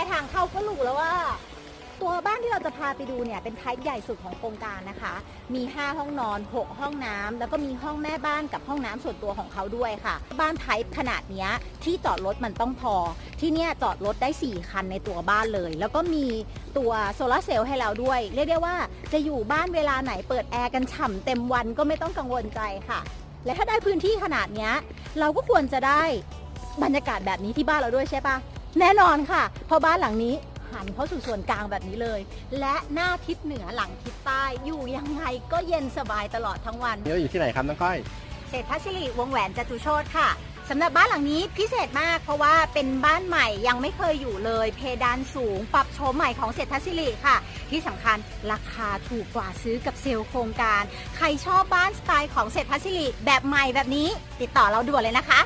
ค่ทางเข้าก็หรูแล้วว่า ตัวบ้านที่เราจะพาไปดูเนี่ยเป็นไทป์ใหญ่สุดของโครงการนะคะ มี 5 ห้องนอน 6 ห้องน้ำแล้วก็มีห้องแม่บ้านกับห้องน้ำส่วนตัวของเขาด้วยค่ะ บ้านไทป์ขนาดเนี้ยที่จอดรถมันต้องพอ ที่เนี่ยจอดรถได้ 4 คันในตัวบ้านเลย แล้วก็มีตัวโซลาร์เซลล์ให้เราด้วย เรียกได้ว่าจะอยู่บ้านเวลาไหนเปิดแอร์กันฉ่ำเต็มวันก็ไม่ต้องกังวลใจค่ะ และถ้าได้พื้นที่ขนาดเนี้ยเราก็ควรจะได้บรรยากาศแบบนี้ที่บ้านเราด้วยใช่ปะ แน่นอนค่ะ เพราะบ้านหลังนี้หันเข้าสู่ส่วนกลางแบบนี้เลย และหน้าทิศเหนือหลังทิศใต้อยู่ยังไงก็เย็นสบายตลอดทั้งวันนี่เราอยู่ที่ไหนครับน้องก้อย เศรษฐศิริวงแหวนจตุโชตค่ะสำหรับบ้านหลังนี้พิเศษมากเพราะว่าเป็นบ้านใหม่ยังไม่เคยอยู่เลย เพดานสูงปรับโฉมใหม่ของเศรษฐศิริค่ะ ที่สำคัญราคาถูกกว่าซื้อกับเซลล์โครงการ ใครชอบบ้านสไตล์ของเศรษฐศิริแบบใหม่แบบนี้ ติดต่อเราด่วนเลยนะคะ